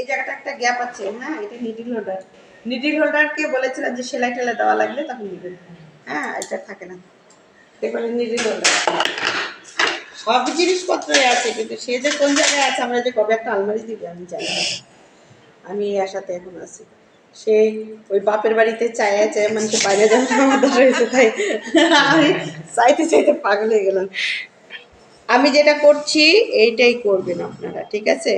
এই জায়গাটা একটা গ্যাপ আছে হ্যাঁ এটা নিডিল হোল্ডার নিডিল হোল্ডারকে বলেছিলাম যে সেলাই টেলাই দেওয়া লাগলে তখন নেবেন হ্যাঁ এটা থাকে না। এবারে নিডিল হোল্ডার সব জিনিসপত্রই আছে, কিন্তু সে যে কোন জায়গায় আছে, আমরা যে কবে একটা আলমারি দিবে, আমি জানি আমি আশাতে এখন আছি। সেই ওই বাপের বাড়িতে চায়া, চায় মানুষকে বাইরে যাওয়াটা আমাদের রয়েছে, তাই আমি চাইতে চাইতে পাগল হয়ে গেলাম। আমি যেটা করছি, এইটাই করবেন আপনারা, ঠিক আছে?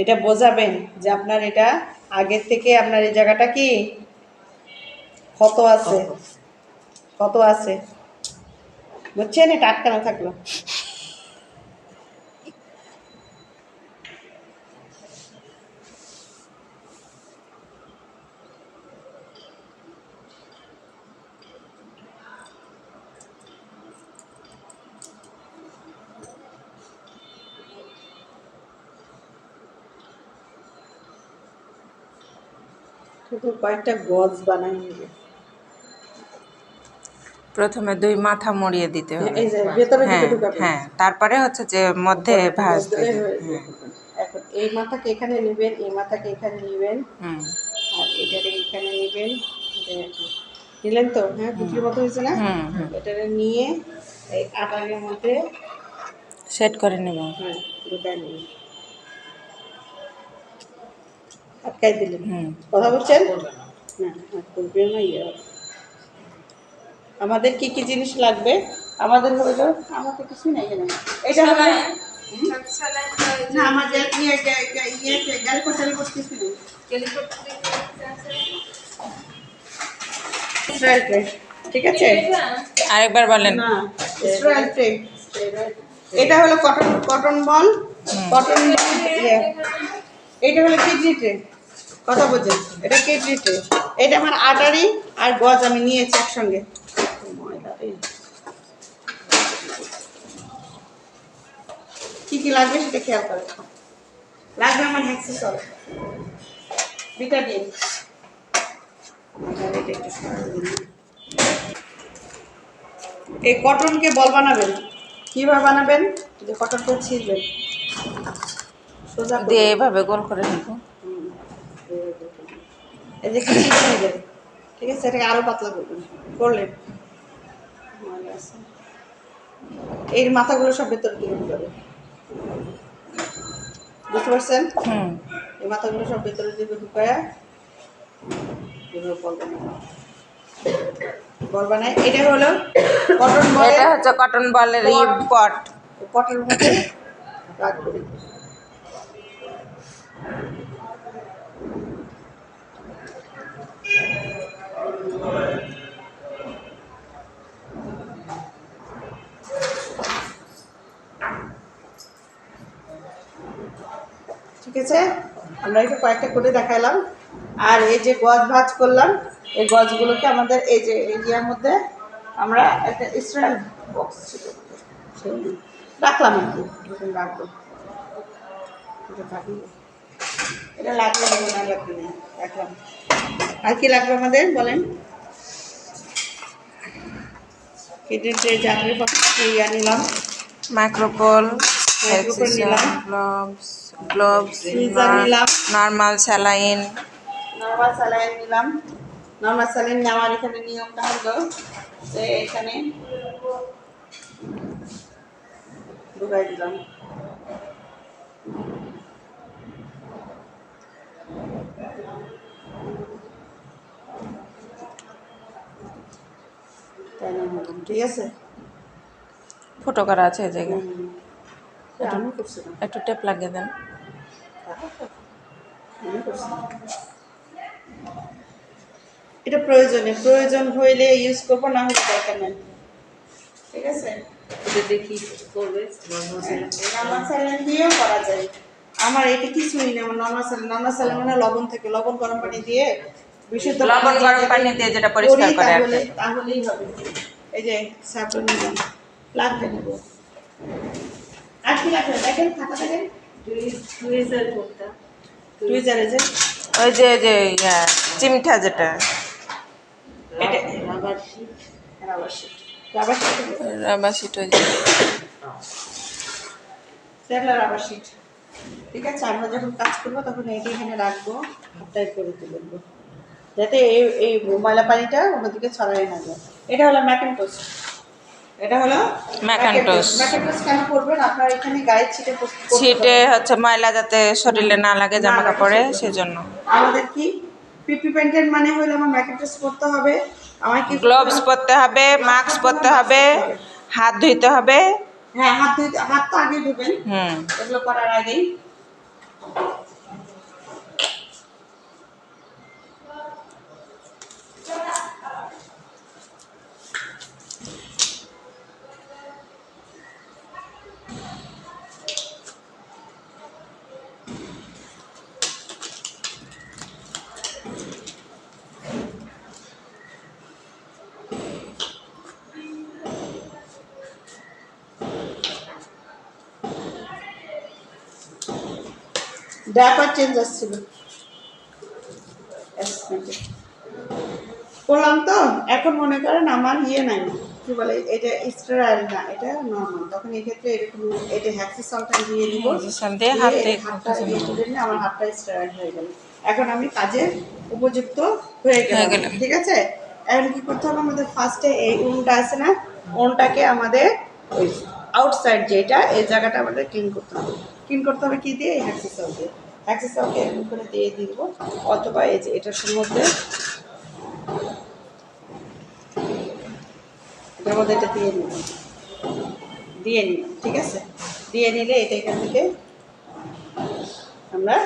এটা বোঝাবেন যে আপনার এটা আগের থেকে আপনার এই জায়গাটা কি? কত আছে? কত আছে? বুঝছেন? এটা আটকানো থাকল। শুধু কয়েকটা গজ বানাই নেবে। প্রথমে দুই মাথা মরিয়ে দিতে হবে। এই যে ভেতরে হ্যাঁ হ্যাঁ তারপরে হচ্ছে যে মধ্যে ভাঁজ গজ দিলে দিতে হয়ে হ্যাঁ। এখন এই মাথাকে এখানে নেবেন এই মাথাকে এখানে নেবেন। হুম। আর এটারে এখানে নেবেন। নিলেন তো? হ্যাঁ পুটলির মতো হয়েছে না? এটারে নিয়ে এই আটারের মধ্যে সেট করে নেব। হ্যাঁ গোটায় নেবেন আটকাই দিলেন। হুম। কথা বলছেন? না। না ইয়ে আমাদের কি কি জিনিস লাগবে? আমাদের হইল আমাদের কিছু নাই এটা হবে? না আমার ইয়ে ইয়ে ইসরায়েল ট্রে ঠিক আছে? আরেকবার বলেন। না ইসরায়েল ট্রে এটা হলো কটন কটন বল কটন ইয়ে। এটা হলো কিডনি ট্রে কথা বোঝেন এটা ট্রে এটা আমার আটারি আর গজ আমি নিয়েছি একসঙ্গে। কি কি লাগবে সেটা খেয়াল করে লাগবে আমার বিটাডিন একটু সরাতে দিন। এই কটনকে বল বানাবেন কীভাবে বানাবেন যে কটনটা ছিঁড়বেন সোজা। দিয়ে এভাবে গোল করে নেব হুম। এই যে কিছু হয়ে যাবে ঠিক আছে এটাকে আরও পাতলা করবেন করলেন। এর মাথাগুলো সব ভেতরে দিকে ঢুকাবে বুঝতে পারছেন? হুম। এই মাথাগুলো সব ভেতরে দিকে ঢুকায়। বল বানায় বল এটা হলো কটন এটা বলের হচ্ছে কটন বলের ই পট। পটের মধ্যে ঠিক আছে? আমরা একটু কয়েকটা করে দেখালাম। আর এই যে গজ ভাজ করলাম, এই গজগুলোকে আমাদের এই যে এই ইয়ার মধ্যে আমরা একটা স্ট্যান্ড বক্স ছিল। রাখলাম আর কি রাখব। এটা না না লাগবে না রাখলাম। আর কি লাগবে আমাদের, বলেন? ট্রে জানের ইয়া নিলাম মাইক্রোপোল। গ্লোভস গ্লোভস নিলাম। নর্মাল স্যালাইন নর্মাল স্যালাইন নিলাম নর্মাল স্যালাইন নেওয়ার এখানে নিয়মটা হলো যে এখানে ঢুকাই দিলাম ঠিক আছে? ফুটো করা আছে এই জায়গায়। করছিলাম একটু টেপ লাগিয়ে দেন। এটা প্রয়োজনে প্রয়োজন হইলে ইউজ করব না হলে দরকার নেই। ঠিক আছে? এটা দেখি করবে। স্যালাইন দিয়েও করা যায়। আমার এটা কিছুই না আমার নর্মাল স্যালাইন নর্মাল স্যালাইন মানে লবণ থেকে লবণ গরম পানি দিয়ে বিশুদ্ধ লবণ গরম পানি দিয়ে যেটা পরিষ্কার করি তাহলেই হবে। এই যে নিলাম লাগবে নেব। আর কি লাগবে? দেখেন খাতা দেখেন। টুইজার কোনটা টুইজারে যে ওই যে যে চিমটা যেটা। এটা rubber sheet rubber sheet rubber sheet rubber ওই যে। রাবার শিট ঠিক আছে আমরা যখন কাজ করব তখন এইটা এখানে রাখব টাইট করে তুলে দেবো যাতে এই এই ময়লা পানিটা অন্যদিকে ছড়াই না যায়। এটা হলো ম্যাকেন্টোস এটা হলো ম্যাকেন্টোস। ম্যাকেন্টোস কেন করবেন? আপনার এখানে গায়ে ছিটে ছিটে হচ্ছে ময়লা যাতে শরীরে না লাগে জামা কাপড়ে সেজন্য। সেজন্য। আমাদের কি? পিপি প্যান্টের মানে হলো আমার ম্যাকেন্টোস পরতে হবে। আমার কি গ্লোভস পরতে হবে মাস্ক পরতে হবে হাত ধুইতে হবে। হ্যাঁ হাত ধুইতে হাত তো আগে ধুবেন। হুম। এগুলো করার আগেই। ডায়াপার চেঞ্জ আসছিল। করলাম তো এখন মনে করেন আমার ইয়ে নাই। কি বলে এটা স্টেরাইল না এটা নর্মাল তখন এক্ষেত্রে এরকম এটা দিয়ে দিব। হ্যাক্সিসল দিয়ে দিয়ে হাত দিয়ে হাতটা নিলে আমার হাতটা স্টেরাইল হয়ে গেল। এখন আমি কাজে উপযুক্ত হয়ে গেলাম। ঠিক আছে? এখন কি করতে হবে? আমাদের ফার্স্টে এই উনটা আছে না উনটাকে আমাদের আউটসাইড যেটা এই জায়গাটা আমাদের ক্লিন করতে হবে। ক্লিন করতে হবে কী দিয়ে? হ্যাক্সিসল দিয়ে। হ্যাক্সিসলকে এরকম করে দিয়ে দিব, অথবা এই যে এটার মধ্যে এটার মধ্যে এটা দিয়ে নিব দিয়ে নিব ঠিক আছে? দিয়ে নিলে এটা এখান থেকে আমরা